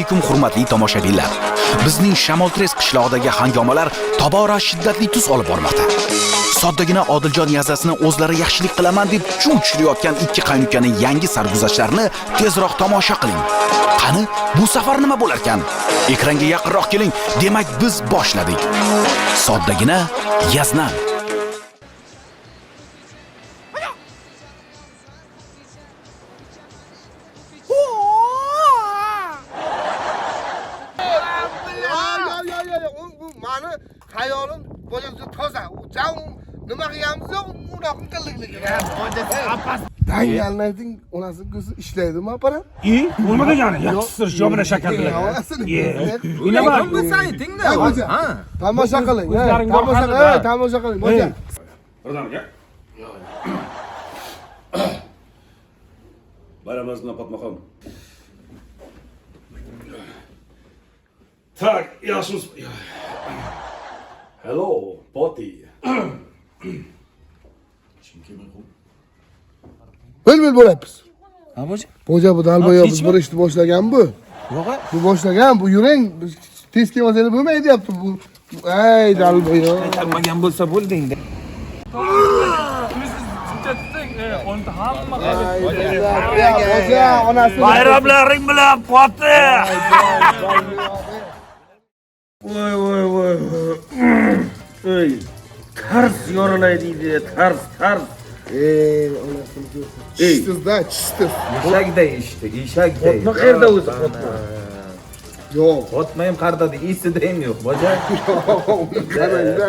alaykum hurmatli tomoshabinlar. Bizning Shamoltres qishlog'idagi hangomalar tobora shiddatli tus olib bormoqda. Soddagina Odiljon yazasini o'zlari yaxshilik qilaman deb chuv tushirayotgan ikki qaynukaning yangi sarguzashtlarini tezroq tomosha qiling. Qani, bu safar nima bo'lar ekan? Ekranga yaqinroq keling, demak biz boshladik. Soddagina Yaznan dangalni ayting onasi ko'zi ishlaydimi aparam İyi, olmadı yani. Yakıştır, jobina shakarlar. O'ynama. aytingda tomosha qiling ha, O'zlaring tomosha boqadi, qiling ha. tomosha qiling boja Birdaniga. Bayramımızdan patmakam. Tak, yaxshimiz. Hello, Poti. bil bo'lyapmiz Ha boja? boja bu dalboyo biz bir ishni boshlagan bu Yo'q. bu boshlagan bu yuring tez kelmasangiz bo'lmaydi deyapti bu ey dalboyo Qaytarmagan bo'lsa bo'ldingda. Bayramlaring bilan Poti. Voy voy voy. Ey. Tars yorilaydi, tars, tars. Ey. onasini ko'rsin chishtizda chishtez Eshakday ishdi, eshakday. Potma qayerda o'zi Potma? yo'q Potma ham qardadi, isida ham yo'q boja. qarangda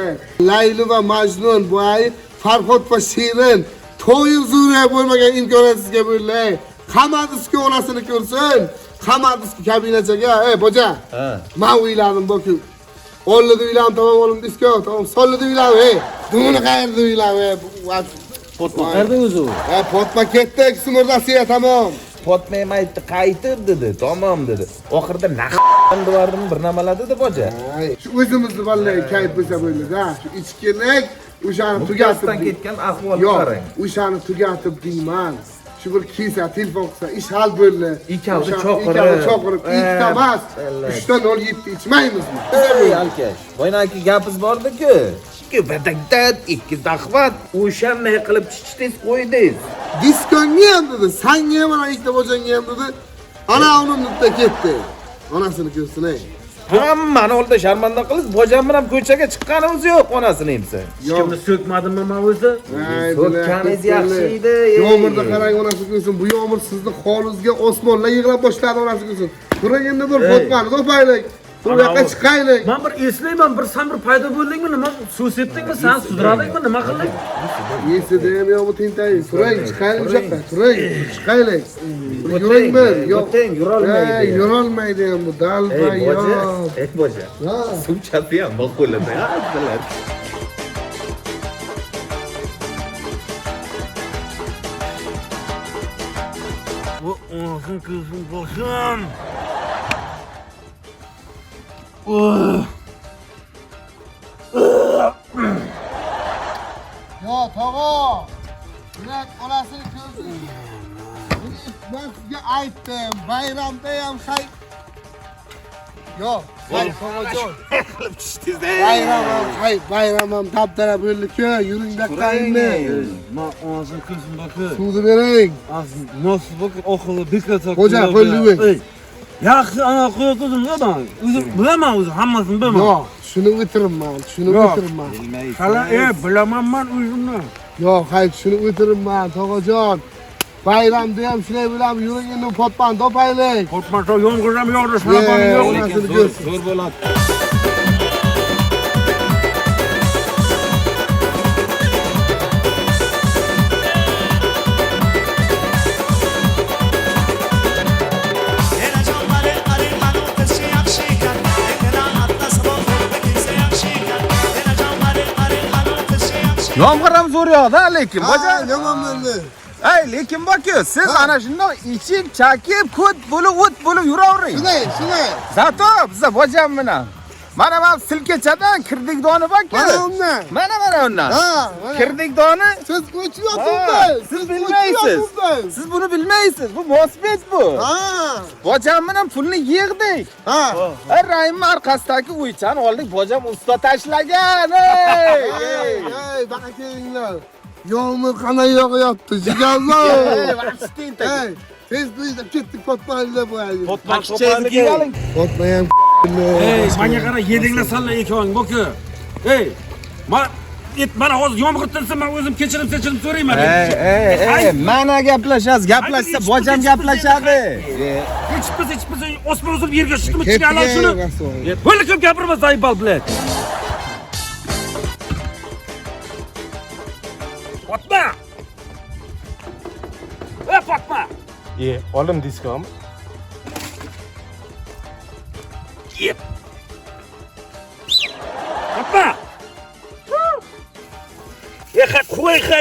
layli va majnun bu ay farhod va shirin to'yin zuriya bo'lmagan imkoniyatsizga bo'lay qamadisku onasini ko'rsin qamadisku kabinachaga ey boja Ha. man uyladim boku. O'llida uylanib tamom o'lim disko tamom sollida uylanib ey. Dumini qayerda uylanib ey Potma qayerda o'zi u? ha potma ketdi ikisi murdasiya tamom Potma ham aytdi, qaytir dedi, tamom dedi. Oxirida naq devardim bir nimalar dedi boja. Shu o'zimizni vallahi kayf bo'lsa bo'ladi shu ichkilik o'shani tugatib ketgan ahvolni qarang. o'shani tugatib deyman shu bir kelsa telefon qilsa ish hal bo'ldi Ikkalni choqirib. ikkalni choqirib Eh, ikkita emas uchta nol yetti ichmaymizmi Ey alkash, boyagi gapiz bordi-ku. Badakdat, ikki dahvat. O'shanday qilib chichtingiz qo'ydingiz. diskonga ham dedi sanga ham ana ikkita bojangga ham dedi ana unimda ketdi onasini ko'rsin ey Hammani oldida sharmanda qilish, bojam bilan ko'chaga chiqqanimiz yo'q onasini emsa. Kimni so'kmadimmi man o'zi? Bilahi, yaxshi edi. Yomg'irda qarang onasi ko'rsin bu yomg'ir sizni holingizga osmonlar yig'lab boshladi onasi ko'rsin turing endi bir fotmani topaylik bu yoqqa chiqaylik Man bir eslayman, bir sen bir paydo bo'ldingmi, nima suv sepdingmi, sen sudradingmi, nima qilding? Esida ham yo'q bu tentak. Turing, chiqaylik bu yoqqa. Turing, chiqaylik. Yuring bir. Yo'q. yurolmaydi. Yurolmaydi ham bu dalba Ey boja, yo'q. ey boja. Suv chapi ham bor qo'lida. Bu olsun kızım boşum. Yo, tog'a. Bular onasini ko'rsin. Men sizga aytdim, bayramda ham hay Yo'q, hay tog'ajon. Bayram ham hay, bayram ham dabdara bo'ldi-ku. Yuring daqqa endi. Man olsun kızım bakı. Suvni bering. Aslında nasıl bak okulu bir kata. Hoca, Yaxshi ana qo'yotdim da man. O'zim bilaman o'zim hammasini bilaman. Yo'q, shuni o'tiribman, shuni Yo'q. o'tiribman. Hala e bilaman man o'zimni. Yo'q, hayt shuni o'tiribman, tog'ajon. Bayramda ham shunday bilan yuring endi potman topaylik. Qo'rqmasa yomg'ir ham yog'di, Ye, sharabani yo'q. onasini ko'rsin. Zo'r zo'r yog'di, lekin Ha, yomon bo'ldi. Ey, lekin boku, siz ana shundoq ichib, chakib, kut bo'lib, o't bo'lib yuravering. Shunday, shunday. Zato biza bojam bilan Mana mana silkachadan kirdik doni bor-ku. Mana undan. Mana mana undan. Ha, mana. Kirdik doni. Siz Ha, ko'chyapsiz. siz bilmaysiz. Siz buni bilmaysiz. Bu mosbet bu. Ha. Bojam bilan pulni yig'dik. Ha. Ey Rahim orqasidagi uychani oldik. Bojam usta tashlagan. Ey! Hey, hey, bana kelinglar. Yağmur kana yog'yapti, Ey, jigarlar. vaqtin Hey, tez bizda ketdik Fatmahalla bo'laylik. Pakchani kiygaling. Fatma ham Ey, menga qara, yedinglar sanlar ikkoving, boku. Ey, ma et mana hozir yomg'ir tinsa men o'zim kechirim sechirim so'rayman. Ey, ey, ey, mana gaplashasiz. Gaplashsa bojam gaplashadi. Hech biz hech biz osmon uzilib yerga chiqdimi chiqalar shuni. Böyle ko'p gapirma zaybal bilan. Fatma! Ey Fatma! Ye, olim diskam.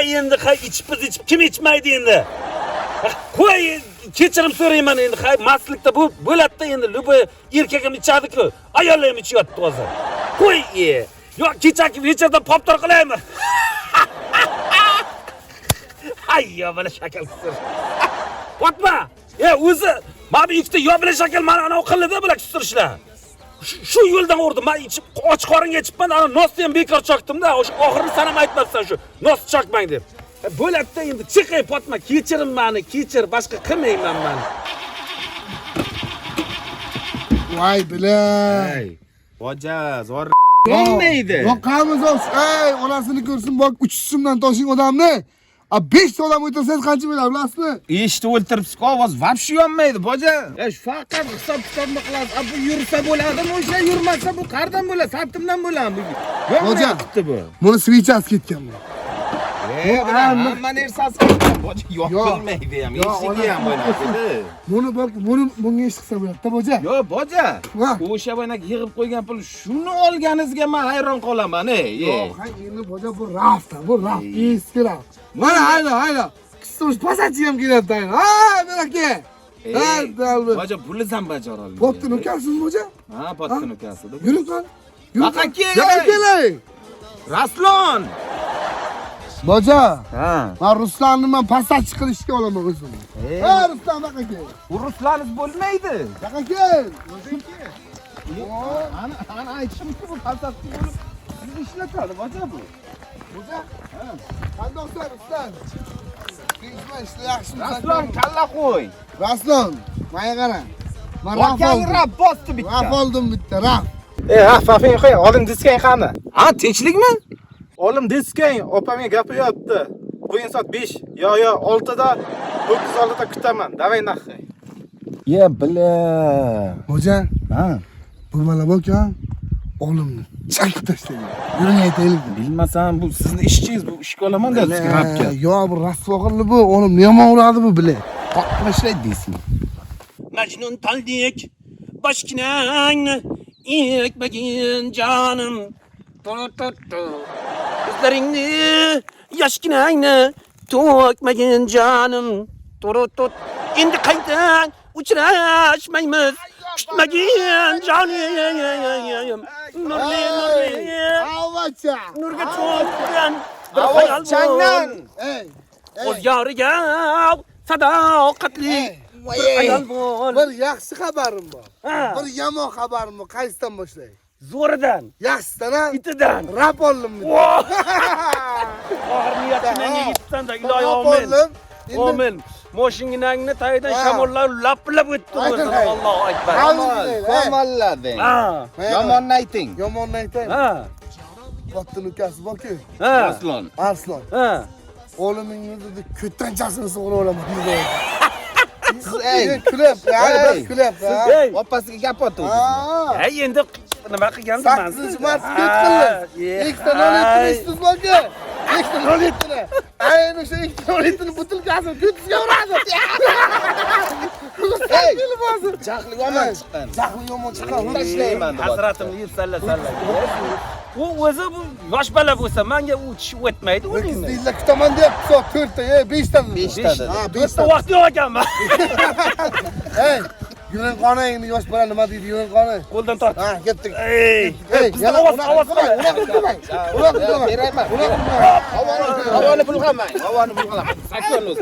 qo'y ha endi ha ichib biz ichib kim ichmaydi endi? Ha, Qo'y kechirim so'rayman endi ha mastlikda bu bo'ladi endi любой erkak ham ichadi-ku. Ayollar ham ichyapti hozir. Qo'y e. Yo kechaki vecherdan poptor qilaymi? Ay yo bana shakal qisir. Fatma! E o'zi mana bu ikkita yo bilan shakal mana anavi qildi bular kistirishlar. Shu- Shu yo'ldan urdim. Men ichib och qoringa ichibman, ana nosni ham bekor chokdim-da. O'sha oxirini sanam aytmabsan shu. Nos chokmang deb. E, Bo'ladi-da endi chiqay Fatma, kechirim meni, kechir, boshqa qilmayman men. Voy bilan. Ey, boja, zo'r bo'lmaydi. Yoqamiz. Ey, onasini ko'rsin, bak 3 so'mdan toshing odamni. A 5 ta odam o'tirsangiz qancha bo'ladi, bilasizmi? Eshitib o'ltiribsiz-ku, ovoz vobshe yonmaydi, boja. E, faqat hisob kitobni qilasiz. A bu yursa bo'ladimi, o'sha yurmasa bu qayerdan bo'ladi? Sabtimdan bo'ladimi? Boja. Bu. Buni svichasi ketgan bu. E, hamma narsasi ketgan. Boja Yo. yopilmaydi ham, Yo, eshigi ham onasi- bo'ladi. Buni bak, buni bunga ish qilsa bo'ladida, boja. Yo, boja. O'sha boynak yig'ib qo'ygan pul shuni olganingizga men hayron qolaman, ey. Yo'q, ha endi boja bu rafta, bu raft, eski raft. Mana hayla, hayla. Qismish pasachi ham hayla. Ha, dalbi. Boja puli ham bajara olmaydi. Bo'pti, ukasiz boja? Ha, pottin ukasi. Yuring qani. Yuring Yo'q, ey. kelay. Raslon. Boja, Ha. Ruslanni men pasachi qilishga olaman o'zim. Ey. Ha, Ruslan baqa kel. U ruslaniz bo'lmaydi. Baqa kel. Ana ana aytishimki bu falsafli bo'lib sizni ishlatadi boja bu. Boja? Ha. Ruslan? Tinchmi, ishlar yaxshimi? Raslon kalla qo'y. Raslon, menga qara. Men raf Vakang oldim. rab bosdi bitta. Raf oldim bitta, raf. E, ha, fafing qo'y, olim diskang qani? Ha, tinchlikmi? Olim diskang, opamga gapiryapti. Bu soat 5, yo yo 6 da 9 oldida kutaman. Davay naxi. Ye, bila. Boja, Ha. bu mana bo'lkan olimni chakib tashlaydi. Yuring aytaylik. Bilmasam bu sizni ishchingiz bu ishga olaman-da skrapga. Yo, bu rasvoqirli bu, olimni yomon uradi bu bile. Qoqlashlaydi deysiz. Majnun taldik başkinangni ekmagin canım. Tut. Gözleringni yaşkinangni to'kmagin canım. Tut tut. Endi qayta uchrashmaymiz. Kutmagin jonim. Nurli nurli. Avvacha. Nurga changdan. bor. Ey, O'z bir ayol bor. bir yaxshi xabarim bor. Bir yomon xabarim bor. Qaysidan boshlaylik? Zo'ridan, Yaxshisidan itidan. Rap oldim! Bor niyatim menga amin. oldim. Endi Amin. Moshinangni tagidan Ha. shamollar laplab o'tdi. Allohu akbar. Ey. Yomonlading. Ha. Yomonni ayting. Yomonni aytaymi? Ha. Bottin ukasi bor-ku. Ha. Raslon. Arslon. Ha. O'limingni dedi ko'ttanchasini sug'urib olaman. Siz ey, kulib, Ey. kulib, ha. Ey. opasiga gap otdingiz. Ha. Hey endi nima qilgansiz man? Sakkizinchi mart ket qildim. Ikkita nol yetini ishsiz bo'lga. Ikkita nol yetini. Ayni o'sha ikkita nol yetini butilkasini ko'tizga uradi. Ey. Ey, Jahli yomon chiqqan. Jahli yomon chiqqan. Tashlayman deb. Hazratimni yeb salla salla. U o'zi bu yosh bola bo'lsa menga u tish o'tmaydi o'zingni. deylar kutaman deyapti soat 4 ta, ey 5 ta. 5 ta dedi. Ha, 5 To'rtta ta. vaqt yo'q ekanman. Yuring qoni endi yosh bola nima deydi yuring qoni. Qo'ldan tort. Ha, ketdik. Ey, Ey, bizda yana ovoz unaqa ovoz qilmang, qilmang. unaqa qilmang. Unaqa qilmang. Berayman. Unaqa qilmang. Havoni Havoni bulg'amang. Havoni bulg'amang. Sakon o'zi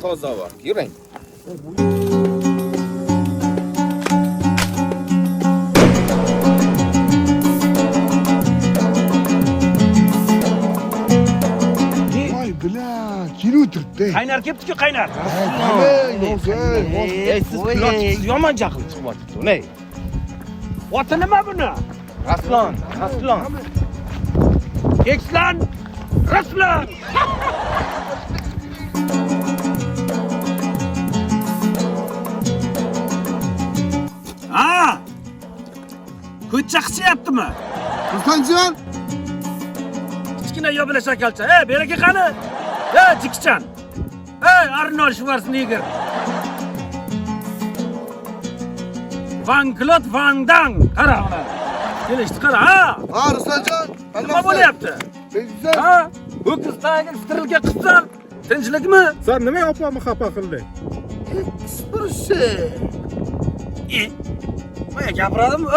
o'tiribdi. Qaynar kelibdi-ku, qaynar. Ey, siz pilotchisiz yomon jahl chiqyapti. Oti nima buni? Raslon, Raslon. Keklan, Raslan. Ha! Ko'cha qichyaptimi? Ruslanjon, Kichkina yobila shakalcha. Ey, beraka qani? Эй, Джикчан! Эй, Арнольд Шварценеггер! Ван Клод Ван Дан! Қара, kelishdi qara. Ha! Ha ruslanjon nima bo'lyapti? Ha? Ho'kiz tagin sterilga qilibsan tinchlikmi? San nima opamni xafa qilding ekspursi man gapiradimi?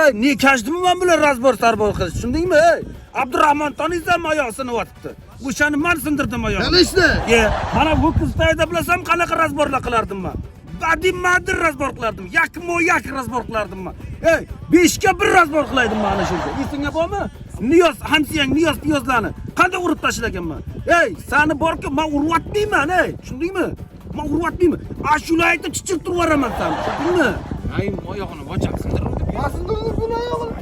Ey ne kashdimi man bilan разбор сарбор qilish tushundingmi? Ey abdurahmon taniysan man oyoq sinibyotibdi yotibdi. O'shani men sindirdim oyog'ini. Bilishni. Ye, mana bu qizda bilasam qanaqa razborlar qilardim men. Badim madir razbor qilardim. Yakmo yak razbor qilardim men. Ey, 5 ga 1 razbor qilaydim mana shunga. Esingga bormi? Niyoz, hamsiyang Niyoz piyozlarni qanday urib tashlaganman? Ey, seni borku men uryapmayman, ey. Tushundingmi? Men uryapmayman. Ashula aytib chichib turibaraman seni. Tushundingmi? Ay, oyog'ini bochaq sindirdi. Masindirdi buni oyog'ini.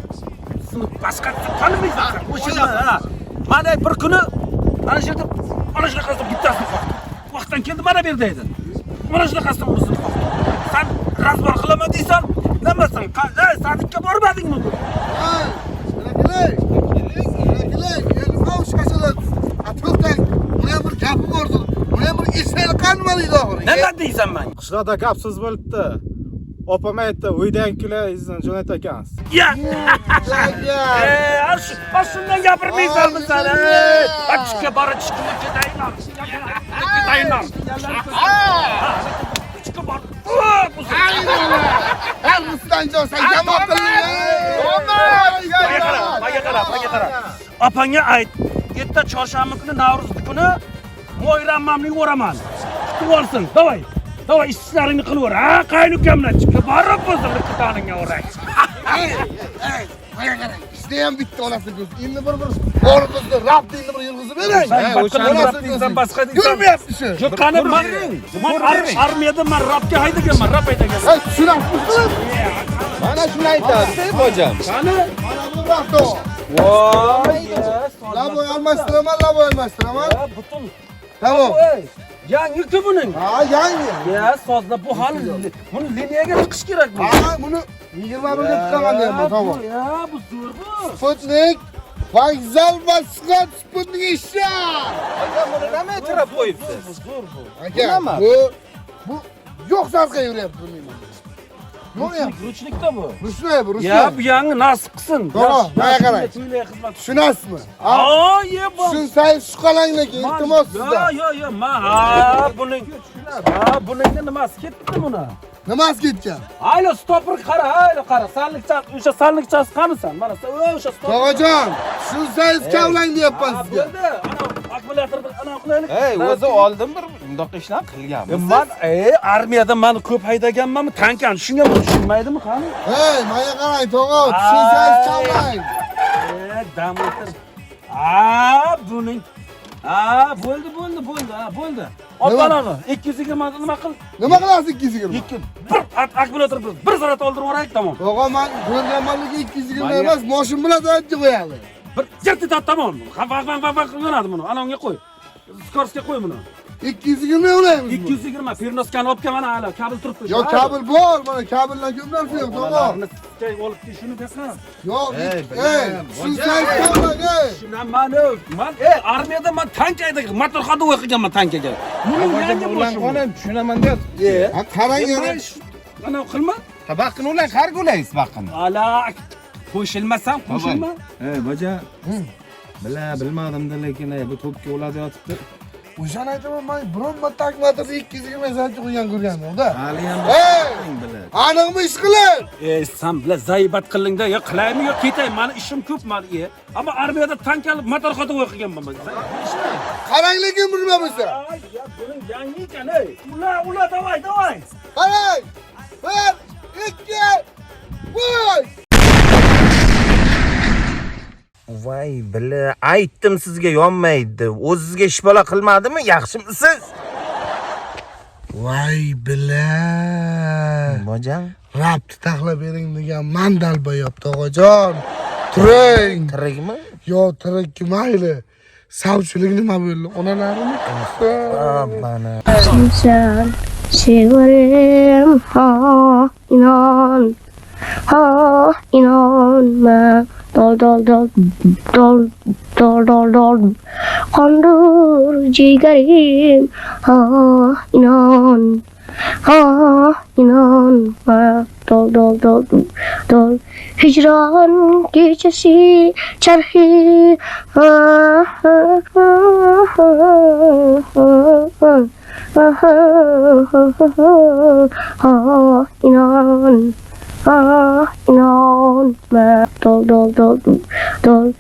sinib boshqasi tanimaysan sen. O'shada ha. Mana bir kuni mana shu yerda mana shunaqasidan bittasini qoqdi. Vaqtdan keldi mana bu yerda edi. Mana shunaqasidan unisini qoqdi. Sen razbor qilaman deysan, nemasan? Ey, sadikka bormadingmi bu? Ay, kelay. Kelay. Endi nima ush qasalar? To'xtang. Buni ham bir bordir. Buni ham bir eslayli qanma deydi oxiri. Nima deysan men? Qishloqda gap so'z bo'libdi. Opam aytdi, uydagilar izni jo'nat ekansiz. Ya. Ya. Ey, ash, ash shundan gapirmaysanmi sen? Ey, achishga bora chiqib ketaylar. Ketaylar. Ichga bor. Oh, bu Ha, Ruslanjon sen yomon qilding. Manga qara, manga qara, manga qara. Opangga ayt. Erta chorshanba kuni Navro'z kuni mo'yrammamni o'raman. Kutib olsin. Davay. Davay ishlaringni qilaver. Ha, qaynukamdan chiqib borib o'zimni kutaningga o'ray. Ey, ey, manga qarang. Ishda ham bitta onasi ko'z. Endi bir bir borimizni rabt endi bir yurg'izib bering. Sen boshqa rap deysan, boshqa deysan. Yurmayapti shu. Yo'q, qani man, man ar- armiyada man rapga haydaganman, rap haydaganman. Hey, tushunapsizmi? Mana shuni aytadi, bojam. Qani? Mana bu vaqtda. Voy, Laboy almashtiraman, laboy almashtiraman. butun. Tamam. Ey, yangi-ku buning. Ha, yangi. Ya, sozda bu hali buni liniyaga chiqish kerak bu. Ha, buni 21 ga chiqaman deyapman, tamam. Ya, bu zo'r bu. Sputnik vokzal va Scott Sputnik ishlar. Nima e'tirof qo'yibsiz? Zo'r bu. Aka, bu bu yo'q sarqa yuryapti bilmayman. Yo'q ya. Ruchlikda bu. Ruslar bu, Ya, ruslar. bu yangi nasib qilsin. Tamam, to'ylar xizmat. Tushunasizmi? Ha? Aa, ye bu. Tushunsangiz shu qalanglarga iltimos Yo, sizdan. yo, yo, ma, ha, buning. Ha, nimasi ketdi buni? Nimasi ketgan? Aylo stopper qara, aylo qara. Sanlikchasi, o'sha sanlikchasi qanisan? Mana sen o'sha stopper. Tog'ajon, tushunsangiz kavlang deyapman Ha, sizga. bo'ldi. Ana akkumulyatorni ana qilaylik. Ey, o'zi oldin bir bundoq ishlar qilganmiz. Man, ey, armiyada mani ko'p haydaganmanmi? Tankani shunga tushunmaydimi qani? Hey, menga qarang, tog'a, tushunsangiz kavlang. E, dam o'tir. Ha, buning. Ha, bo'ldi, bo'ldi, bo'ldi, ha, bo'ldi. Opalani 220 nima qil? Nima qilasiz 220? Ikki bir at- akkumulyator bir, bir zarat oldirib yuboraylik tamom. Tog'a, men ko'rganmanligi 220 emas, moshin bilan aytib qo'yadi. Bir jerti tat tamom. Vaq vaq vaq vaq qilinadi buni. Ana unga qo'y. Skorsga qo'y buni. 220 ulaymiz. 220 olayımız mı? 220 pirnoskan opkeman hala kabul tuttu. Yok kabul bu ol bana kabille gömler yok doğru. Şey olup düşünü desene. Yok ey siz sen kabul ey. Şuna man öv. Man ey armiyada man tank aydık. Motor kadı uyuyan man tank aydık. Bunun yanı boşu. Ulan şuna man diyor. Ee. Ha karan yana. Ana kılma. Ha bakın ulan kargı ulan bakın. Ala qo'shilmasam qo'shilma e baja bila bilmadimda lekin bu to'pga ular yotibdi o'shani aytaman man biron marta akmatirni ikki yuz yigirma sakkiz qo'ygan ko'rganman-da. Aniqmi ish qilib? ey san bilan zaibat qildingda yo qilaymi yo ketay mani ishim ko'p mani e ammo armiyada tank olib motor xotib o'qiganman man Qarang lekin bilma bo'lsa. ay ya buning yangi ekan ey ula ula davay davay Qarang. Bir, ikki, voy! Voy, bila, aytdim sizga yonmaydi. O'zingizga ish bola qilmadimi? Yaxshimisiz? Voy bila. Bojan, Rapni taxlab bering degan mandal bo'yapti og'ajon. Turing. tirikmi? Yo tirikki mayli. Savchilik nima bo'ldi? Onalarini severim ha inan ha inanma dol dol dol dol dol dol dol kondur ciğerim ha inan ha inanma dol dol dol dol hicran gecesi çarhi ha ha ha ha ha Ah, inan, ah, inan, dol, dol, dol, dol.